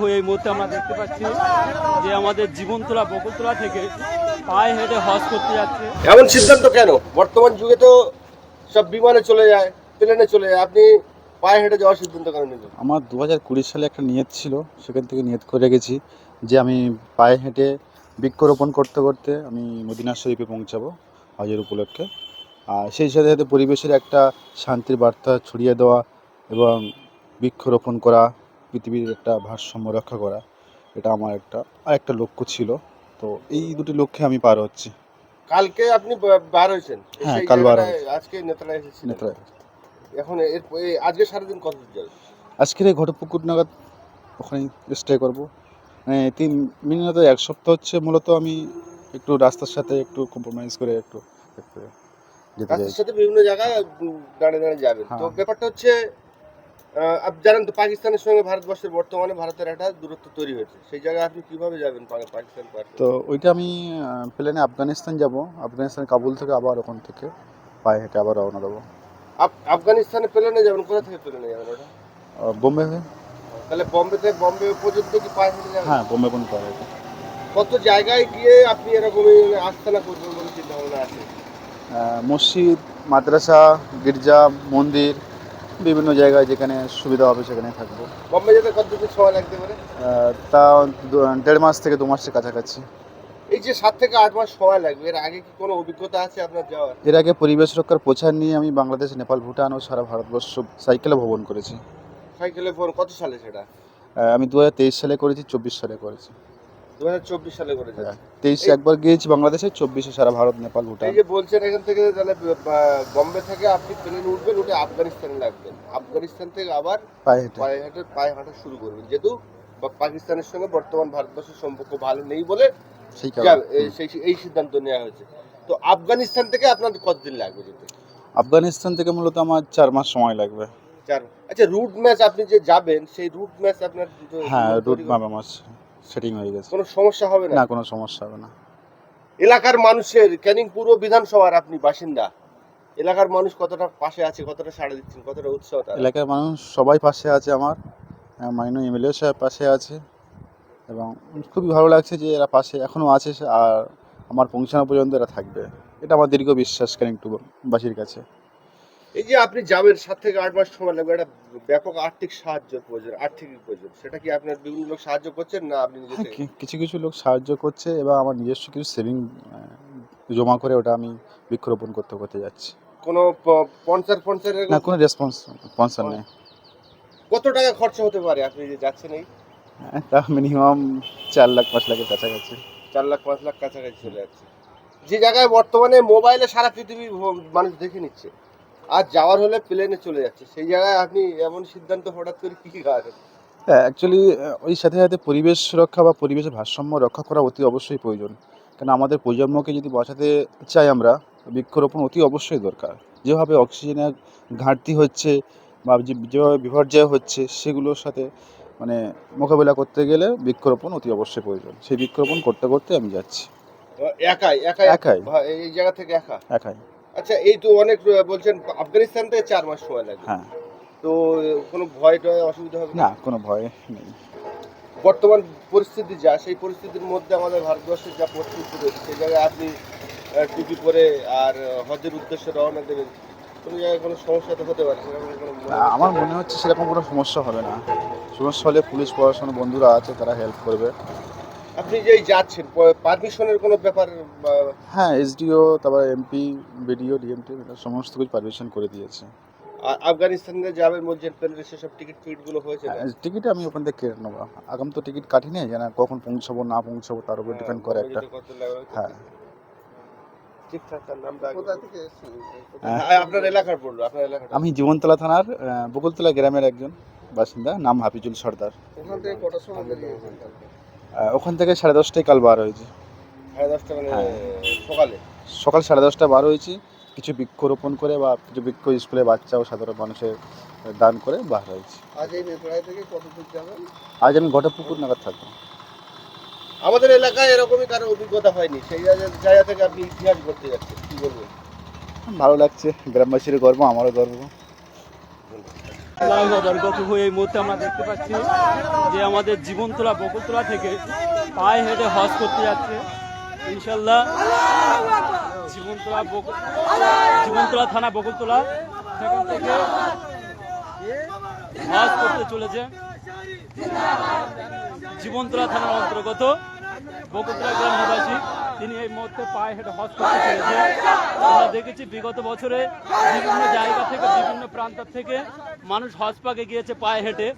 হয়ে এই মুহূর্তে আমরা দেখতে পাচ্ছি যে আমাদের জীবনতলা বকুলতলা থেকে পায়ে হেঁটে হজ করতে যাচ্ছে। এমন সিদ্ধান্ত কেন? বর্তমান যুগে তো সব বিমানে চলে যায় প্লেনে চলে যায়। আপনি পায়ে হেঁটে যাওয়ার সিদ্ধান্ত কেন নিলেন? আমার দু হাজার কুড়ি সালে একটা নিয়ত ছিল সেখান থেকে নিয়ত করে রেখেছি যে আমি পায়ে হেঁটে বৃক্ষরোপণ করতে করতে আমি মদিনা শরীফে পৌঁছাবো হজের উপলক্ষে। আর সেই সাথে সাথে পরিবেশের একটা শান্তির বার্তা ছড়িয়ে দেওয়া এবং বৃক্ষরোপণ করা পৃথিবীর একটা ভারসাম্য রক্ষা করা এটা আমার একটা আর একটা লক্ষ্য ছিল। তো এই দুটি লক্ষ্যে আমি পার হচ্ছি। কালকে আপনি বার হয়েছেন। হ্যাঁ, কাল বার আজকে নেতারা এসেছিলেন। নেত্রা এখন এর আজকে সারাদিন কত যাবে আজকের এই ঘটপুকুর নাগাদ ওখানে স্টে করব। মানে তিন মিনিট এক সপ্তাহ হচ্ছে। মূলত আমি একটু রাস্তার সাথে একটু কম্প্রোমাইজ করে একটু রাস্তার সাথে বিভিন্ন জায়গায় দাঁড়িয়ে দাঁড়িয়ে যাবেন। তো হ্যাঁ। ব্যাপারটা হচ্ছে আপনি জানেন তো পাকিস্তানের সঙ্গে ভারতবর্ষের বর্তমানে ভারতের একটা দূরত্ব তৈরি হয়েছে। সেই জায়গায় আপনি কীভাবে যাবেন পাকিস্তান পার তো ওইটা আমি প্লেনে আফগানিস্তান যাব। আফগানিস্তান কাবুল থেকে আবার ওখান থেকে পায়ে হেঁটে আবার রওনা দেবো। আফগানিস্তানে প্লেনে যাবেন? কোথা থেকে প্লেনে যাবেন ওটা? বোম্বে হয়ে তাহলে বম্বেতে বোম্বে পর্যন্ত কি পায়ে হেঁটে যাবেন? হ্যাঁ বোম্বে পর্যন্ত পায়ে হেঁটে। কত জায়গায় গিয়ে আপনি এরকমই আস্থানা করবেন বলে চিন্তা ভাবনা আছে মসজিদ মাদ্রাসা গির্জা মন্দির বিভিন্ন জায়গায় যেখানে সুবিধা হবে সেখানে থাকব। বম্বে যেতে কতদিন সময় লাগতে পারে তা দেড় মাস থেকে দু মাসের কাছাকাছি। এই যে সাত থেকে আট মাস সময় লাগবে এর আগে কি কোনো অভিজ্ঞতা আছে আপনার যাওয়ার? এর আগে পরিবেশ রক্ষার প্রচার নিয়ে আমি বাংলাদেশ নেপাল ভুটান ও সারা ভারতবর্ষ সাইকেলে ভ্রমণ করেছি। সাইকেলে ফোন কত সালে সেটা? আমি দু হাজার তেইশ সালে করেছি চব্বিশ সালে করেছি। সালে করেছে হ্যাঁ। তেইশে একবার গিয়েছি বাংলাদেশে চব্বিশে সারা ভারত নেপাল ভুটান। এই যে বলছেন এখান থেকে তাহলে বম্বে থেকে আপনি প্লেন উঠবেন উঠে আফগানিস্তানে লাগবেন আফগানিস্তান থেকে আবার পায়ে হেঁটে। পায়ে হাঁটা শুরু করবেন। যেহেতু পাকিস্তানের সঙ্গে বর্তমান ভারতবর্ষের সম্পর্ক ভালো নেই বলে সেই এই- সিদ্ধান্ত নেওয়া হয়েছে। তো আফগানিস্তান থেকে আপনার কতদিন লাগবে যেতে? আফগানিস্তান থেকে মূলত আমার চার মাস সময় লাগবে। চার আচ্ছা রুট ম্যাচ আপনি যে যাবেন সেই রুট ম্যাচ আপনার হ্যাঁ রুট ম্যাপ আমার সেটিং হয়ে গেছে। কোনো সমস্যা হবে না? না কোনো সমস্যা হবে না। এলাকার মানুষের ক্যানিং পূর্ব বিধানসভার আপনি বাসিন্দা। এলাকার মানুষ কতটা পাশে আছে কতটা সাড়া দিচ্ছেন কতটা উৎসাহ? এলাকার মানুষ সবাই পাশে আছে আমার। আহ, মাননীয় এমএলএ সাহেব পাশে আছে। এবং খুবই ভালো লাগছে যে এরা পাশে এখনও আছে আর আমার পৌঁছানো পর্যন্ত এরা থাকবে। এটা আমার দীর্ঘ বিশ্বাস কেন একটু বাসির কাছে। এই যে আপনি যাবেন সাত থেকে আট মাস সময় লাগবে একটা ব্যাপক আর্থিক সাহায্য প্রয়োজন আর্থিক প্রয়োজন। সেটা কি আপনার বিভিন্ন লোক সাহায্য করছেন না আপনি নিজে হ্যাঁ, কিছু কিছু লোক সাহায্য করছে এবং আমার নিজস্ব কিছু সেভিং জমা করে ওটা আমি বৃক্ষরোপণ করতে করতে যাচ্ছি। কোনো পঞ্চার পঞ্চার না কোনো রেসপন্স স্পন্সর নেই। কত টাকা খরচা হতে পারে আপনি যে যাচ্ছেন এই? হ্যাঁ, তা মিনিমাম চার লাখ পাঁচ লাখের কাছাকাছি। চার লাখ পাঁচ লাখ কাছাকাছি চলে যাচ্ছে। যে জায়গায় বর্তমানে মোবাইলে সারা পৃথিবী মানুষ দেখে নিচ্ছে। আর যাওয়ার হলে প্লেনে চলে যাচ্ছে। সেই জায়গায় আপনি এমন সিদ্ধান্ত হঠাৎ করে কি কারণ হ্যাঁ অ্যাকচুয়ালি ওই সাথে সাথে পরিবেশ রক্ষা বা পরিবেশের ভারসাম্য রক্ষা করা অতি অবশ্যই প্রয়োজন। কেন আমাদের প্রজন্মকে যদি বাঁচাতে চাই আমরা বৃক্ষরোপণ অতি অবশ্যই দরকার। যেভাবে অক্সিজেনের ঘাটতি হচ্ছে বা যেভাবে বিপর্যয় হচ্ছে সেগুলোর সাথে মানে মোকাবিলা করতে গেলে বৃক্ষরোপণ অতি অবশ্যই প্রয়োজন। সেই বৃক্ষরোপণ করতে করতে আমি যাচ্ছি। একাই একাই? একাই। এই জায়গা থেকে একা? একাই। আচ্ছা এই তো অনেক বলছেন আফগানিস্তান থেকে চার মাস সময় লাগবে হ্যাঁ। তো কোনো ভয় টয় অসুবিধা হবে? না কোনো ভয় নেই। বর্তমান পরিস্থিতি যা সেই পরিস্থিতির মধ্যে আমাদের ভারতবর্ষের যা পরিস্থিতি রয়েছে সেই জায়গায় আপনি টুপি পরে আর হজের উদ্দেশ্যে রওনা দেবেন কোনো জায়গায় কোনো সমস্যা তো হতে পারে? আমার মনে হচ্ছে সেরকম কোনো সমস্যা হবে না। সমস্যা হলে পুলিশ প্রশাসন বন্ধুরা আছে তারা হেল্প করবে। আপনি যেই যাচ্ছেন পারমিশনের কোনো ব্যাপার হ্যাঁ এসডিও তারপর এমপি বিডিও ডিএমটি সমস্ত কিছু পারমিশন করে দিয়েছে। আ- আফগানিস্তানে যাবেন বলছেন প্লেনের সেসব টিকিট ফিটগুলো হয়েছে? টিকিট আমি ওখান থেকে কেটে নেব। আগাম তো টিকিট কাটি কাটিনি যেন কখন পৌঁছাবো না পৌঁছাবো তার উপর ডিপেন্ড করে একটা। হ্যাঁ, হ্যাঁ? হ্যাঁ, আমি জীবনতলা থানার বকুলতলা গ্রামের একজন বাসিন্দা নাম হাফিজুল সর্দার। ওখান থেকে সাড়ে দশটায় কাল বার হয়েছি। সাড়ে দশটা মানে হ্যাঁ। সকালে? সকাল সাড়ে দশটায় বার হয়েছি। কিছু বৃক্ষরোপণ করে বা কিছু বৃক্ষ স্কুলে বাচ্চা ও সাধারণ মানুষের দান করে বার হয়েছি। আজ এই থেকে কত দূর যাবেন? আজ আমি গোটা পুকুর নাগাদ থাকব। আমাদের এলাকায় এরকমই কারও অভিজ্ঞতা হয়নি। সেই জায়গা- জায়গা থেকে আপনি ইতিহাস করতে যাচ্ছেন। কি বলবেন? ভালো লাগছে। গ্রামবাসীর গর্ব আমারও গর্ব। ধন্যবাদ। হয়ে এই মুহূর্তে আমরা দেখতে পাচ্ছি যে আমাদের জীবনতলা, বকুলতলা থেকে পায়ে হেঁটে হজ করতে যাচ্ছে ইনশাল্লাহ জীবনতলা জীবনতলা থানা বকুলতলা সেখান থেকে হজ করতে চলেছে জীবনতলা থানার অন্তর্গত বকুলতলা গ্রাম নিবাসী তিনি এই মুহূর্তে পায়ে হেঁটে হজ করতে চলেছে আমরা দেখেছি বিগত বছরে বিভিন্ন জায়গা থেকে, বিভিন্ন প্রান্ত থেকে মানুষ হজ পাকে গিয়েছে পায়ে হেঁটে।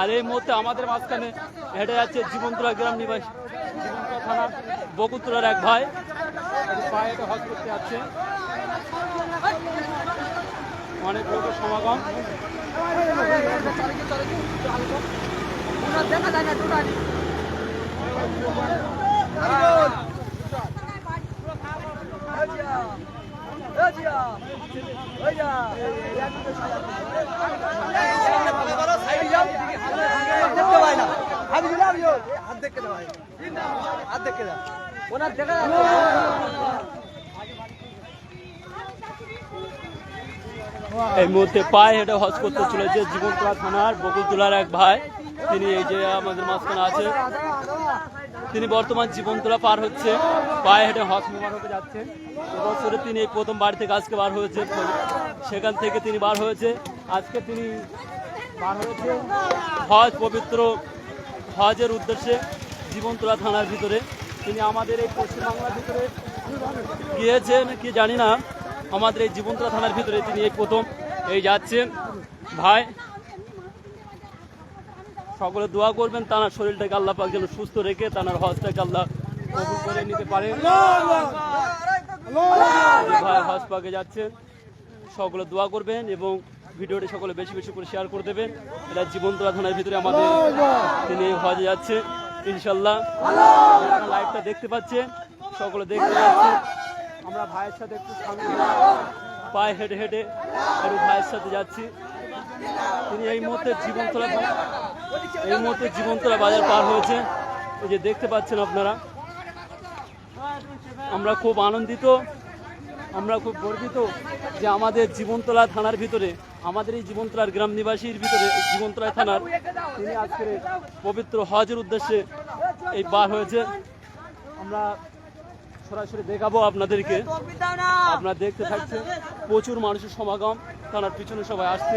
আর এই মুহূর্তে আমাদের মাঝখানে হেঁটে যাচ্ছে জীবনতলা গ্রাম নিবাসী, জীবনতলা থানা বকুলতলার এক ভাই। পায়ে হেঁটে হজ করতে যাচ্ছে অনেক লোকের সমাগম। এই মুহূর্তে পায়ে হেঁটে হজ করতে চলেছে জীবনতলা থানার বকুলতলার এক ভাই। তিনি এই যে আমাদের মাঝখানে আছে তিনি বর্তমান জীবনতলা পার হচ্ছে, পায়ে হেঁটে হজ মোবারকে যাচ্ছেন। এবছরে তিনি এই প্রথম বাড়ি থেকে আজকে বার হয়েছে সেখান থেকে তিনি বার হয়েছে। আজকে তিনি বার হয়েছে হজ পবিত্র হজের উদ্দেশ্যে জীবনতলা থানার ভিতরে। তিনি আমাদের এই পশ্চিমবাংলার ভিতরে গিয়েছেন, কি জানি না। আমাদের এই জীবনতলা থানার ভিতরে তিনি এই প্রথম এই যাচ্ছেন। ভাই সকলে দোয়া করবেন, তার শরীরটাকে আল্লাহ পাক যেন সুস্থ রেখে তার হজটাকে আল্লাহ কবুল করে নিতে পারে। ভাই হজ পাকে যাচ্ছেন সকলে দোয়া করবেন এবং ভিডিওটি সকলে বেশি বেশি করে শেয়ার করে দেবেন। এটা জীবনতলা থানার ভিতরে আমাদের তিনি হজে যাচ্ছে ইনশাল্লাহ লাইভটা দেখতে পাচ্ছেন, সকলে দেখতে পাচ্ছেন। আমরা ভাইয়ের সাথে একটু সামনে পায়ে হেঁটে হেঁটে একটু ভাইয়ের সাথে যাচ্ছি। তিনি এই মুহূর্তে জীবনতলা এই মুহূর্তে জীবনতলা বাজার পার হয়েছে। এই যে দেখতে পাচ্ছেন আপনারা, আমরা খুব আনন্দিত, আমরা খুব গর্বিত যে আমাদের জীবনতলা থানার ভিতরে, আমাদের এই জীবনতলার গ্রাম নিবাসীর ভিতরে জীবনতলা থানার তিনি আজকের পবিত্র হজের উদ্দেশ্যে এই বার হয়েছে। আমরা সরাসরি দেখাবো আপনাদেরকে। আপনারা দেখতে থাকছেন, প্রচুর মানুষের সমাগম, থানার পিছনে সবাই আসছে।